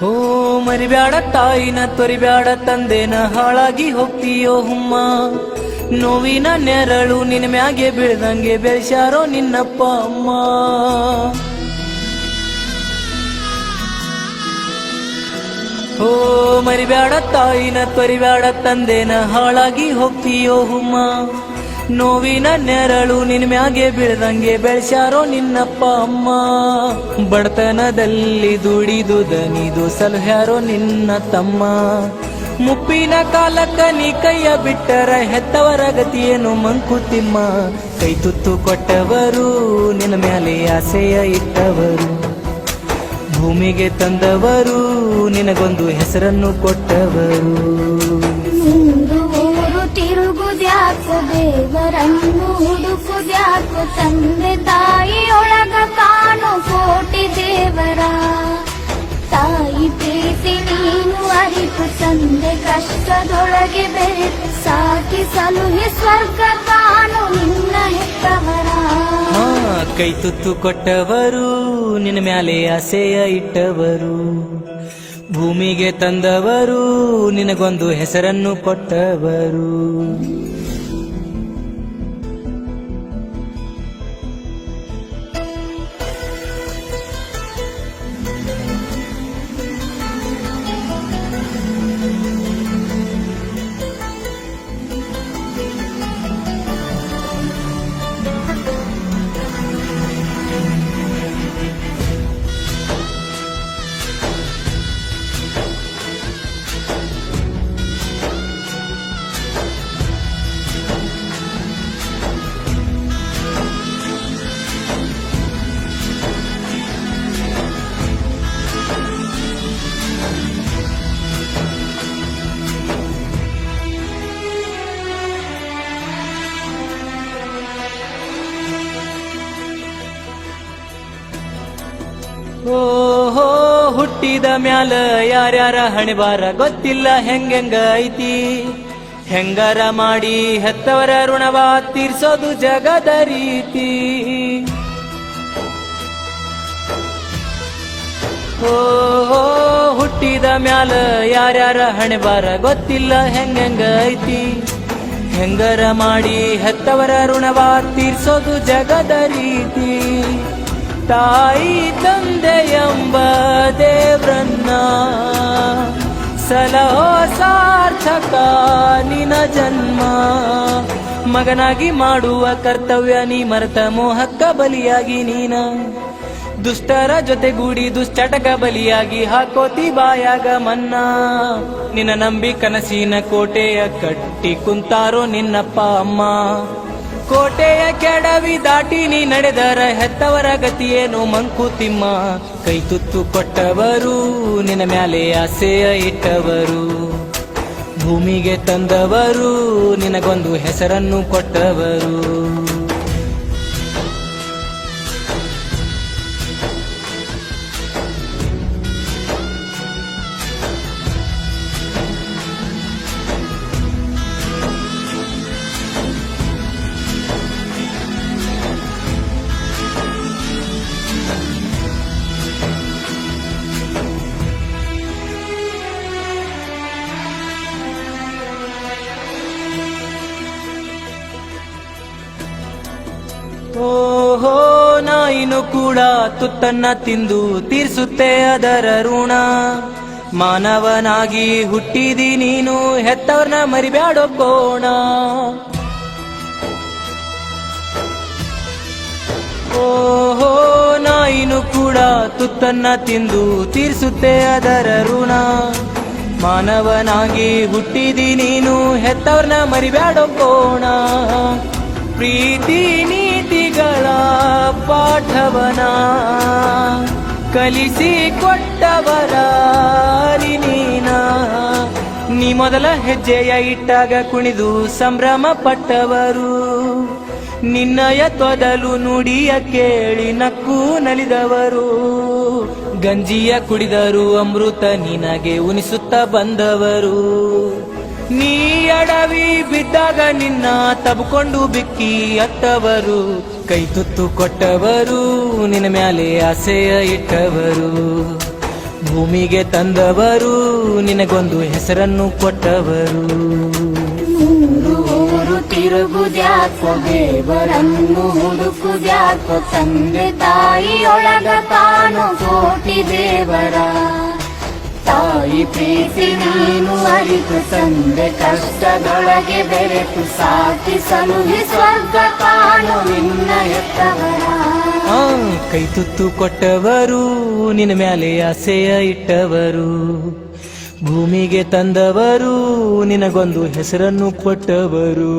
ಹೋ, ಮರಿಬ್ಯಾಡ ತಾಯಿನ ತೊರಿಬ್ಯಾಡ ತಂದೆನ ಹಾಳಾಗಿ ಹೋಗ್ತೀಯೋ ಹುಮ್ಮ. ನೋವಿನ ನೆರಳು ನಿನ್ನ ಮ್ಯಾಗೆ ಬೀಳ್ದಂಗೆ ಬೆಳೆಸ್ಯಾರೋ ನಿನ್ನಪ್ಪ ಅಮ್ಮ. ಓ ಮರಿಬ್ಯಾಡ ತಾಯಿನ ತೊರಿಬ್ಯಾಡ ತಂದೆನ ಹಾಳಾಗಿ ಹೋಗ್ತೀಯೋ ಹುಮ್ಮ. ನೋವಿನ ನೆರಳು ನಿನ್ ಮ್ಯಾಗೆ ಬೀಳ್ದಂಗೆ ಬೆಳ್ಸ್ಯಾರೋ ನಿನ್ನಪ್ಪ ಅಮ್ಮ. ಬಡತನದಲ್ಲಿ ದುಡಿದು ದನಿದು ಸಲಹ್ಯಾರೋ ನಿನ್ನ ತಮ್ಮ. ಮುಪ್ಪಿನ ಕಾಲಕ್ಕ ನೀ ಕೈಯ ಬಿಟ್ಟರ ಹೆತ್ತವರ ಗತಿಯೇನು ಮಂಕುತಿಮ್ಮ. ಕೈ ತುತ್ತು ಕೊಟ್ಟವರು, ನಿನ್ನ ಮ್ಯಾಲೆ ಆಸೆಯ ಇಟ್ಟವರು. ಭೂಮಿಗೆ ತಂದವರು, ನಿನಗೊಂದು ಹೆಸರನ್ನು ಕೊಟ್ಟವರು. ಮುಂದು ಹುಡುಕು ದೇವರನ್ನು ಹುಡುಕುದ್ಯಾಕು ತಂದೆ ತಾಯಿಯೊಳಗ ಕಾಣು ಕೋಟಿ ದೇವರ. ತಾಯಿ ಪ್ರೀತಿ ನೀನು ಅರಿತು ತಂದೆ ಕಷ್ಟದೊಳಗೆ ಬೆರೆತು ಸಾಕಿ ಸಲುಹಿ ಸ್ವರ್ಗ ಕಾಣು ನಿನ್ನ ಹೆತ್ತವರ. ಕೈ ತುತ್ತು ಕೊಟ್ಟವರು, ನಿನ್ನ ಮ್ಯಾಲೆ ಆಸೆಯ ಇಟ್ಟವರು. ಭೂಮಿಗೆ ತಂದವರು, ನಿನಗೊಂದು ಹೆಸರನ್ನು ಕೊಟ್ಟವರು. ಓಹೋ, ಹುಟ್ಟಿದ ಮ್ಯಾಲ ಯಾರ್ಯಾರ ಹಣೆಬಾರ ಗೊತ್ತಿಲ್ಲ ಹೆಂಗೆಂಗ ಐತಿ? ಹೆಂಗಾರ ಮಾಡಿ ಹೆತ್ತವರ ಋಣವ ತೀರ್ಸೋದು ಜಗದ ರೀತಿ. ಓಹೋ, ಹುಟ್ಟಿದ ಮ್ಯಾಲ ಯಾರ್ಯಾರ ಹಣೆಬಾರ ಗೊತ್ತಿಲ್ಲ ಹೆಂಗೆಂಗ ಐತಿ? ಹೆಂಗರ ಮಾಡಿ ಹೆತ್ತವರ ಋಣವ ತೀರ್ಸೋದು ಜಗದ ರೀತಿ. ತಾಯಿ ತಂದೆಯಂಬ ದೇವ್ರನ್ನ ಸಲಹೋ ಸಾರ್ಥಕ ನಿನ ಜನ್ಮ. ಮಗನಾಗಿ ಮಾಡುವ ಕರ್ತವ್ಯ ನೀ ಮರತ ಮೋಹಕ್ಕ ಬಲಿಯಾಗಿ ನೀನ. ದುಷ್ಟರ ಜೊತೆಗೂಡಿ ದುಶ್ಚಟಕ ಬಲಿಯಾಗಿ ಹಾಕೋತಿ ಬಾಯಾಗ ಮನ್ನ. ನಿನ್ನ ನಂಬಿ ಕನಸಿನ ಕೋಟೆಯ ಕಟ್ಟಿ ಕುಂತಾರೋ ನಿನ್ನಪ್ಪ ಅಮ್ಮ. ಕೋಟೆಯ ಕೆಡವಿ ದಾಟಿ ನೀ ನಡೆದರ ಹೆತ್ತವರ ಗತಿಯೇನು ಮಂಕುತಿಮ್ಮ ಕೈ ತುತ್ತು ಕೊಟ್ಟವರು, ನಿನ್ನ ಮ್ಯಾಲೆ ಆಸೆಯ ಇಟ್ಟವರು. ಭೂಮಿಗೆ ತಂದವರು, ನಿನಗೊಂದು ಹೆಸರನ್ನು ಕೊಟ್ಟವರು. ಓಹೋ, ನಾಯಿನು ಕೂಡ ತುತ್ತನ್ನ ತಿಂದು ತೀರ್ಸುತ್ತೆ ಅದರ ಋಣ. ಮಾನವನಾಗಿ ಹುಟ್ಟಿದಿ ನೀನು, ಹೆತ್ತವ್ರನ್ನ ಮರಿಬ್ಯಾಡೋ ಕೋಣ. ಓಹೋ, ನಾಯಿನು ಕೂಡ ತುತ್ತನ್ನ ತಿಂದು ತೀರ್ಸುತ್ತೆ ಅದರ ಋಣ. ಮಾನವನಾಗಿ ಹುಟ್ಟಿದಿ ನೀನು, ಹೆತ್ತವ್ರನ್ನ ಮರಿಬ್ಯಾಡೋ ಪ್ರೀತಿ ಪಾಠವನ ಕಲಿಸಿ ಕೊಟ್ಟವರ ನೀನ. ನೀ ಮೊದಲ ಹೆಜ್ಜೆಯ ಇಟ್ಟಾಗ ಕುಣಿದು ಸಂಭ್ರಮ ಪಟ್ಟವರು. ನಿನ್ನಯ ತೊದಲು ನುಡಿಯ ಕೇಳಿ ನಕ್ಕು ನಲಿದವರು. ಗಂಜಿಯ ಕುಡಿದರು ಅಮೃತ ನಿನಗೆ ಉಣಿಸುತ್ತ ಬಂದವರು. ನೀ ಅಡವಿ ಬಿದ್ದಾಗ ನಿನ್ನ ತಬ್ಕೊಂಡು ಬಿಕ್ಕಿ ಅತ್ತವರು. ಕೈ ತುತ್ತು ಕೊಟ್ಟವರು, ನಿನ್ನ ಮ್ಯಾಲೆ ಆಸೆಯ ಇಟ್ಟವರು. ಭೂಮಿಗೆ ತಂದವರು, ನಿನಗೊಂದು ಹೆಸರನ್ನು ಕೊಟ್ಟವರು. ತಿರುಗುದ್ಯಾಕೋ ಹುಡುಕುದ್ಯಾಕೋ ತಂದೆ ತಾಯಿಯೊಳಗ ಕಾಣು ಕೋಟಿ ದೇವರ. ತಾಯಿ ಪ್ರೀತಿ ನೀನು ಅರಿತು ತಂದೆ ಕಷ್ಟದೊಳಗೆ ಬೆರೆತು ಸಾಕಿ ಸಲುಹಿ ಸ್ವರ್ಗ ಕಾಣು ನಿನ್ನ ಎತ್ತವರ ಕೈ ತುತ್ತು ಕೊಟ್ಟವರು, ನಿನ್ನ ಮೇಲೆ ಆಸೆಯ ಇಟ್ಟವರು. ಭೂಮಿಗೆ ತಂದವರು, ನಿನಗೊಂದು ಹೆಸರನ್ನು ಕೊಟ್ಟವರು.